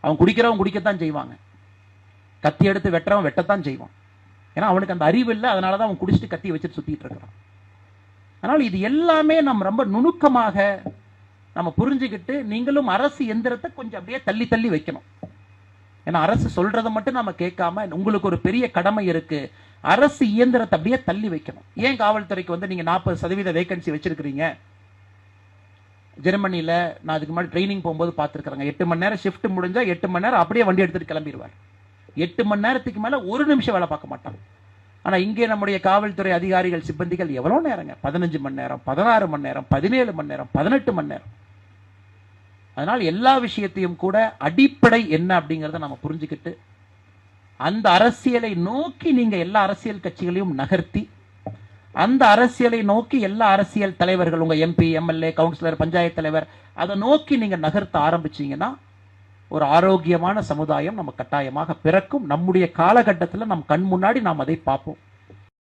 அவன் குடிக்கிறவன் குடிக்கத்தான் செய்வாங்க. கத்தி எடுத்து வெட்டுறவன் வெட்டத்தான் செய்வான். ஏன்னா அவனுக்கு அந்த அறிவு இல்லை அதனால தான் அவன் குடிச்சிட்டு கத்தி வச்சுட்டு சுத்திட்டு இருக்கிறான். அதனால் இது எல்லாமே நம்ம ரொம்ப நுணுக்கமாக நம்ம புரிஞ்சுக்கிட்டு நீங்களும் அரசு எந்திரத்தை கொஞ்சம் அப்படியே தள்ளி தள்ளி வைக்கணும். ஏன்னா அரசு சொல்றதை மட்டும் நம்ம கேட்காம உங்களுக்கு ஒரு பெரிய கடமை இருக்கு. அரசு இயந்திரத்தை அப்படியே தள்ளி வைக்கணும். ஏன் காவல்துறைக்கு வந்து நீங்க நாற்பது சதவீத வேகன்சி வச்சிருக்கிறீங்க? ஜெர்மனியில் நான் அதுக்கு முன்னாடி ட்ரைனிங் போகும்போது பார்த்துருக்குறாங்க. எட்டு மணி நேரம் ஷிஃப்ட் முடிஞ்சால் எட்டு மணி நேரம் அப்படியே வண்டி எடுத்துகிட்டு கிளம்பிடுவார். எட்டு மணி நேரத்துக்கு மேலே ஒரு நிமிஷம் வேலை பார்க்க மாட்டாங்க ஆனால் இங்கே நம்முடைய காவல்துறை அதிகாரிகள் சிப்பந்திகள் எவ்வளோ நேரங்க? பதினஞ்சு மணி நேரம் பதினாறு மணி நேரம் பதினேழு மணி நேரம் பதினெட்டு மணி நேரம். அதனால் எல்லா விஷயத்தையும் கூட அடிப்படை என்ன அப்படிங்கிறத நம்ம புரிஞ்சுக்கிட்டு அந்த அரசியலை நோக்கி நீங்கள் எல்லா அரசியல் கட்சிகளையும் நகர்த்தி அந்த அரசியலை நோக்கி எல்லா அரசியல் தலைவர்கள் உங்க எம்பி எம்எல்ஏ கவுன்சிலர் பஞ்சாயத்து தலைவர் அதை நோக்கி நீங்க நகர்த்த ஆரம்பிச்சீங்கன்னா ஒரு ஆரோக்கியமான சமுதாயம் நம்ம கட்டாயமாக பிறக்கும். நம்முடைய காலகட்டத்தில் நம் கண் முன்னாடி நாம் அதை பார்ப்போம்.